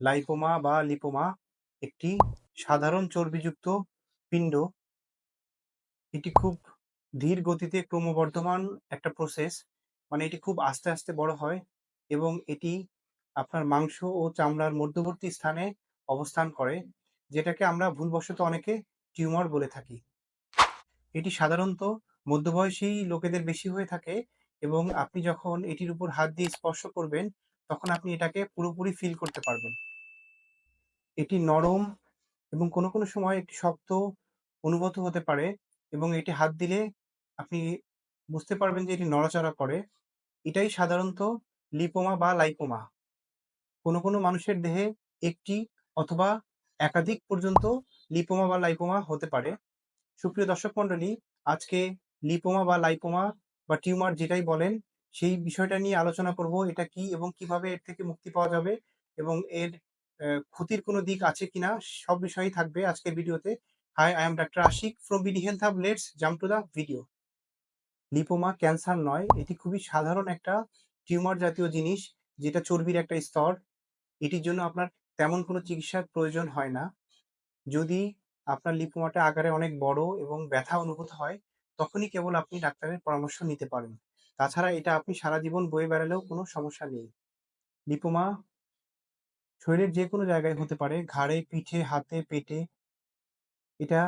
Lipoma বা lipoma একটি সাধারণ চর্বিযুক্ত পিণ্ড। এটি খুব ধীর গতিতে ক্রমবর্ধমান একটা প্রসেস মানে এটি খুব আস্তে আস্তে বড় হয় এবং এটি আপনার মাংস ও চামড়ার মধ্যবর্তী স্থানে অবস্থান করে, যেটাকে আমরা ভুলবশত অনেকে টিউমার বলে থাকি। এটি সাধারণত মধ্যবয়সী লোকেদের বেশি হয়ে থাকে এবং আপনি যখন এটির উপর হাত দিয়ে স্পর্শ করবেন তখন আপনি এটাকে পুরোপুরি ফিল করতে পারবেন। এটি নরম এবং কোনো কোনো সময় একটি শক্ত অনুভূত হতে পারে এবং এটি হাত দিলে আপনি বুঝতে পারবেন যে এটি নড়াচড়া করে। এটাই সাধারণত লিপোমা বা লাইপোমা কোনো কোনো মানুষের দেহে একটি অথবা একাধিক পর্যন্ত লিপোমা বা লাইপোমা হতে পারে। সুপ্রিয় দর্শক মণ্ডলী, আজকে লিপোমা বা লাইপোমা বা টিউমার যেটাই বলেন সেই বিষয়টা নিয়ে আলোচনা করব, এটা কি এবং কীভাবে এর থেকে মুক্তি পাওয়া যাবে এবং এর ক্ষতির কোনো দিক আছে কিনা সব বিষয়ই থাকবে আজকের ভিডিওতে। Hi I am doctor Ashiq from BD health hub let's jump to the video lipoma cancer নয়, এটি খুবই সাধারণ একটা টিউমার জাতীয় জিনিস, যেটা চর্বির একটা স্তর। এটির জন্য আপনার তেমন কোনো চিকিৎসার প্রয়োজন হয় না। যদি আপনার লিপোমাটা আকারে অনেক বড় এবং ব্যথা অনুভূত হয়, তখনই কেবল আপনি ডাক্তারের পরামর্শ নিতে পারেন। তাছাড়া এটা আপনি সারা জীবন বয়ে বেড়ালেও কোনো সমস্যা নেই। লিপোমা শরীরের যে কোনো জায়গায় হতে পারে, ঘাড়ে, পিঠে, হাতে, পেটে, এটা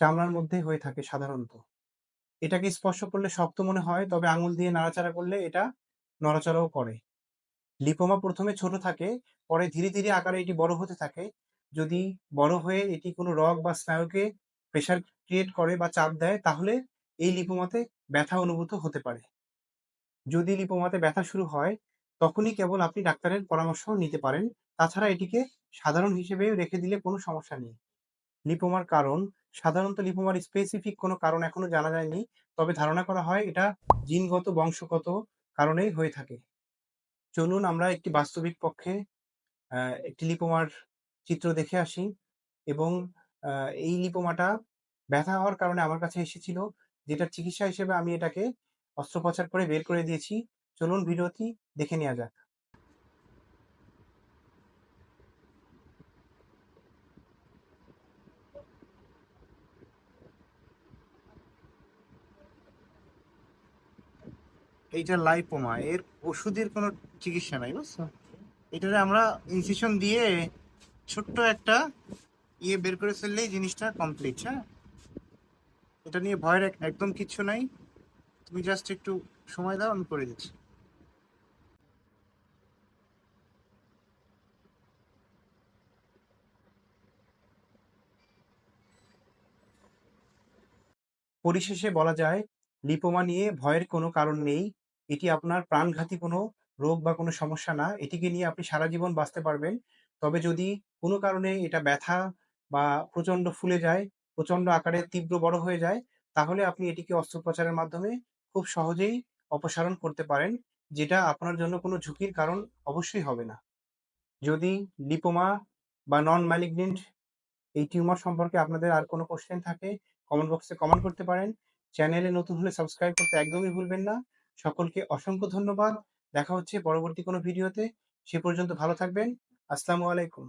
চামড়ার মধ্যে হয়ে থাকে সাধারণত। এটাকে স্পর্শ করলে শক্ত মনে হয়, তবে আঙুল দিয়ে নাড়াচাড়া করলে এটা নড়াচড়াও করে। লিপোমা প্রথমে ছোট থাকে, পরে ধীরে ধীরে আকারে এটি বড় হতে থাকে। যদি বড় হয়ে এটি কোনো রগ বা স্নায়ুকে প্রেশার ক্রিয়েট করে বা চাপ দেয়, তাহলে এই লিপোমাতে ব্যথা অনুভূত হতে পারে। যদি লিপোমাতে ব্যথা শুরু হয়, তখনই কেবল আপনি ডাক্তারের পরামর্শ নিতে পারেন। তাছাড়া এটিকে সাধারণ হিসেবে রেখে দিলে কোনো সমস্যা নেই। লিপোমার কারণ, সাধারণত লিপোমার স্পেসিফিক কোনো কারণ এখনও জানা যায়নি, তবে ধারণা করা হয় এটা জিনগত, বংশগত কারণেই হয়ে থাকে। চলুন আমরা একটি বাস্তবিক পক্ষে একটি লিপোমার চিত্র দেখে আসি এবং এই লিপোমাটা ব্যথা হওয়ার কারণে আমার কাছে এসেছিল যেটার চিকিৎসা হিসেবে আমি এটাকে অস্ত্রোপচার করে বের করে দিয়েছি। চলুন ভিডিওটি দেখে নেওয়া যাক। এইটা লাইপোমা এর ওষুধের কোনো চিকিৎসা নাই, বুঝছ? এটারে আমরা ইনসিশন দিয়ে ছোট্ট একটা ইয়ে বের করে ফেললেই জিনিসটা কমপ্লিট হ্যাঁ? এটা নিয়ে ভয়ের একদম কিছু নাই। তুমি জাস্ট একটু সময় দাও, আমি করে দিচ্ছি। পরিশেষে বলা যায়, লিপোমা নিয়ে ভয়ের কোনো কারণ নেই। এটি আপনার প্রাণঘাতী কোনো রোগ বা কোনো সমস্যা না। এটিকে নিয়ে আপনি সারা জীবন বাঁচতে পারবেন। তবে যদি কোনো কারণে এটা ব্যথা বা প্রচণ্ড ফুলে যায় প্রচণ্ড আকারে তীব্র বড় হয়ে যায়, তাহলে আপনি এটিকে অস্ত্রোপচারের মাধ্যমে খুব সহজেই অপসারণ করতে পারেন, যেটা আপনার জন্য কোনো ঝুঁকির কারণ অবশ্যই হবে না। যদি লিপোমা বা নন ম্যালিগনেন্ট এই টিউমার সম্পর্কে আপনাদের আর কোনো কোশ্চেন থাকে কমেন্ট বক্সে কমেন্ট করতে পারেন। চ্যানেলে নতুন হলে সাবস্ক্রাইব করতে একদমই ভুলবেন না। সকলকে অসংখ্য ধন্যবাদ। দেখা হচ্ছে পরবর্তী কোনো ভিডিওতে সে পর্যন্ত ভালো থাকবেন। আসসালামু আলাইকুম।